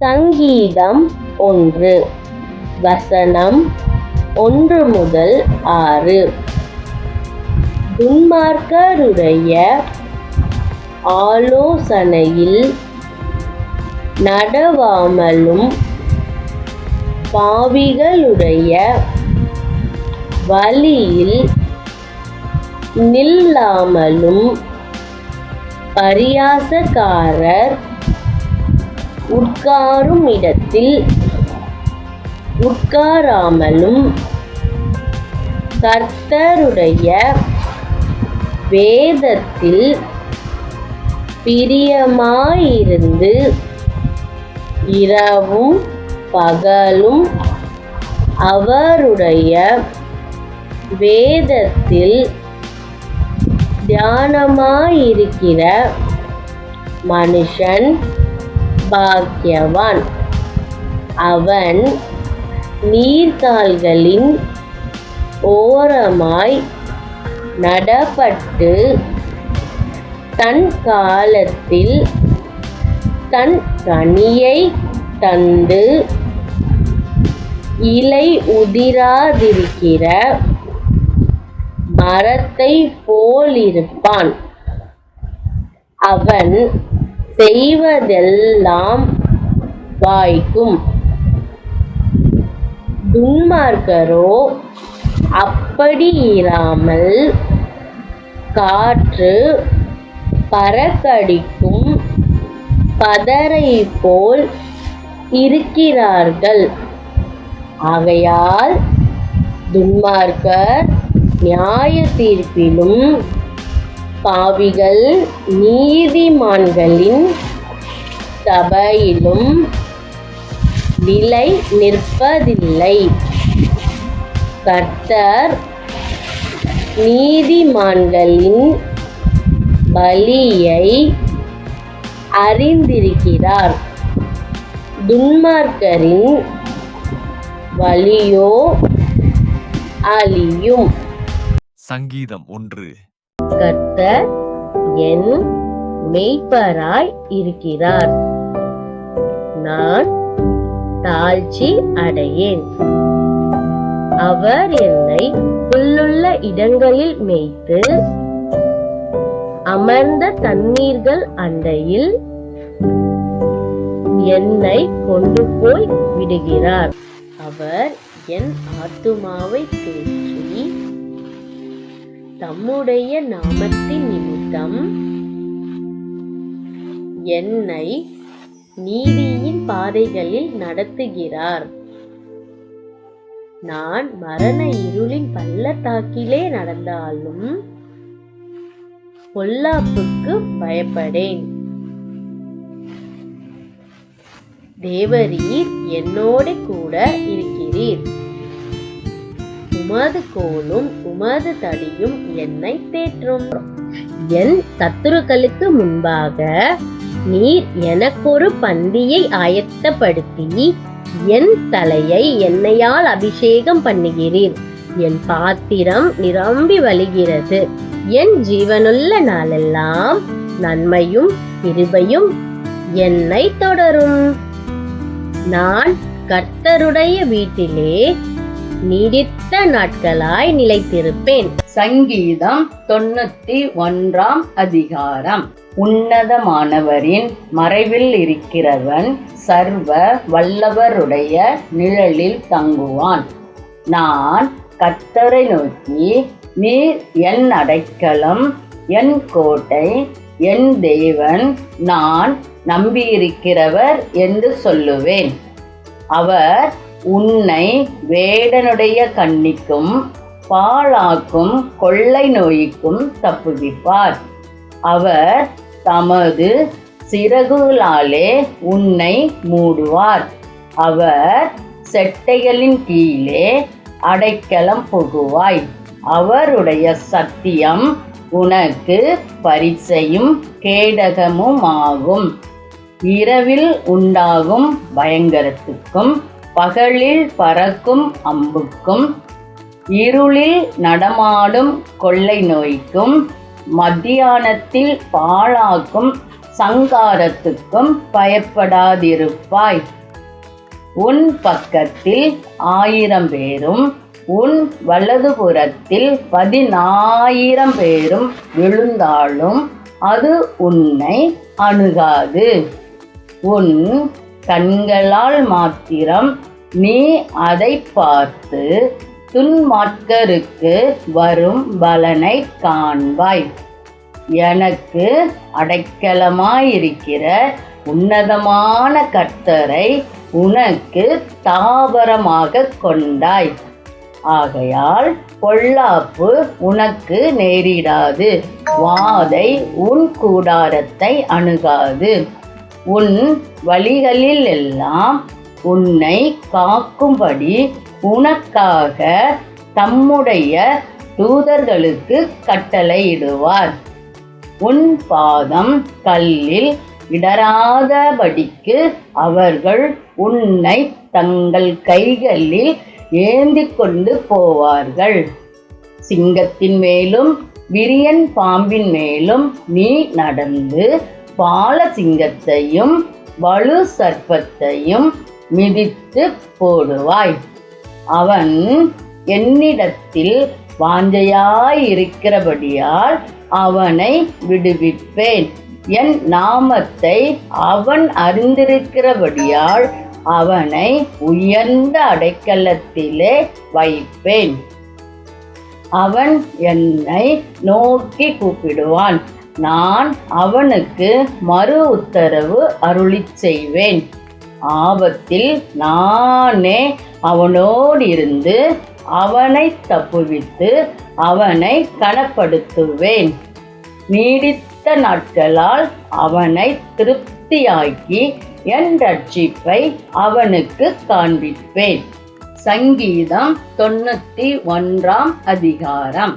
சங்கீதம் ஒன்று வசனம் ஒன்று முதல் ஆறு. துன்மார்க்கருடைய ஆலோசனையில் நடவாமலும் பாவிகளுடைய வழியில் நில்லாமலும் பரியாசக்காரர் உட்காரும் இடத்தில் உட்காராமலும் கர்த்தருடைய வேதத்தில் பிரியமாயிருந்து இரவும் பகலும் அவருடைய வேதத்தில் தியானமாயிருக்கிற மனுஷன் பாக்கியவான் அவன் நீர்த்தாள்களின் ஓரமாய் நடப்பட்டு தன் காலத்தில் தன் கனியை தந்து இலை உதிராதிருக்கிற மரத்தை போலிருப்பான். அவன் செய்வதெல்லாம் வாய்க்கும். துன்மார்க்கரோ அப்படி இராமல் காற்று பறக்கடிக்கும் பதரை போல் இருக்கிறார்கள். ஆகையால் துன்மார்க்கர் நியாய தீர்ப்பிலும் பாவிகள் நீதிமான்களின் சபையிலும் நிலை நிற்பதில்லை கர்த்தர் நீதிமான்களின் பலியை அறிந்திருக்கிறார். துன்மார்க்கரின் வழியோ அழியும். சங்கீதம் ஒன்று. கர்த்தர் என் மெய்ப்பராய் இருக்கிறார். நான் தாழ்ச்சி அடையேன். அவர் என்னை புல்லுள்ள இடங்களில் மேய்த்து அமர்ந்த தண்ணீர்கள் அண்டையில் என்னை கொண்டு போய் விடுகிறார். அவர் என் ஆத்துமாவை தேற்றி தம்முடைய நாமத்தின் நிமித்தம் என்னை நீதியின் பாதைகளில் நடத்துகிறார். நான் மரண இருளின் பள்ளத்தாக்கிலே நடந்தாலும் பொல்லாப்புக்கு பயப்படேன். தேவரீர் என்னோட கூட இருக்கிறீர். உமது கோலும் உமது தடியும் என்னை தேற்றும். என் சத்துருக்களுக்கு முன்பாக நீர் எனக்கொரு பந்தியை ஆயத்தப்படுத்தி என் தலையை என்னையால் அபிஷேகம் பண்ணுகிறீர். என் பாத்திரம் நிரம்பி வழிகிறது. என் ஜீவனுள்ள நாளெல்லாம் நன்மையும் கிருபையும் என்னை தொடரும். நான் கர்த்தருடைய வீட்டிலே நீடித்த நாட்களாய் நிலைத்திருப்பேன். சங்கீதம் தொண்ணூத்தி ஒன்றாம் அதிகாரம். உன்னதமானவரின் மறைவில் இருக்கிறவன் சர்வ வல்லவருடைய நிழலில் தங்குவான். நான் கத்தரை நோக்கி நீர் என் அடைக்கலம் என் கோட்டை என் தேவன் நான் நம்பியிருக்கிறவர் என்று சொல்லுவேன். அவர் உன்னை வேடனுடைய கண்ணிக்கும் பாழாக்கும் கொள்ளை நோய்க்கும் தப்புவிப்பார். அவர் தமது சிறகுகளாலே உன்னை மூடுவார். அவர் செட்டைகளின் கீழே அடைக்கலம் புகுவாய். அவருடைய சத்தியம் உனக்கு பரிசையும் கேடகமுமாகும். இரவில் உண்டாகும் பயங்கரத்துக்கும் பகலில் பறக்கும் அம்புக்கும் இருளில் நடமாடும் கொள்ளை நோய்க்கும் மத்தியானத்தில் பாழாக்கும் சங்காரத்துக்கும் பயப்படாதிருப்பாய். உன் பக்கத்தில் ஆயிரம் பேரும் உன் வலதுபுறத்தில் பதினாயிரம் பேரும் விழுந்தாலும் அது உன்னை அணுகாது. உன் கண்களால் மாத்திரம் நீ அதை பார்த்து துன்மார்க்கருக்கு வரும் பலனை காண்பாய். எனக்கு அடைக்கலமாயிருக்கிற உன்னதமான கர்த்தரை உனக்கு தாவரமாக கொண்டாய். ஆகையால் பொல்லாப்பு உனக்கு நேரிடாது. வாதை உன் கூடாரத்தை அணுகாது. உன் வழிகளில் எல்லாம் உன்னை காக்கும்படி உனக்காக தம்முடைய தூதர்களுக்கு கட்டளையிடுவார். உன் பாதம் கல்லில் இடராதபடிக்கு அவர்கள் உன்னை தங்கள் கைகளில் ஏந்தி கொண்டு போவார்கள். சிங்கத்தின் மேலும் விரியன் பாம்பின் மேலும் நீ நடந்து பாலசிங்கத்தையும் வலு சர்ப்பத்தையும் மிதித்து போடுவாய். அவன் என்னிடத்தில் வாஞ்சையாயிருக்கிறபடியால் அவனை விடுவிப்பேன். என் நாமத்தை அவன் அறிந்திருக்கிறபடியால் அவனை உயர்ந்த அடைக்கலத்திலே வைப்பேன். அவன் என்னை நோக்கி கூப்பிடுவான். நான் அவனுக்கு மறு உத்தரவு அருளி செய்வேன். ஆபத்தில் நானே அவனோடு இருந்து அவனை தப்புவித்து அவனை கனப்படுத்துவேன். நீடித்த நாட்களால் அவனை திருப்தியாக்கி என் ரட்சிப்பை அவனுக்கு காண்பிப்பேன். சங்கீதம் தொண்ணூற்றி ஒன்றாம் அதிகாரம்.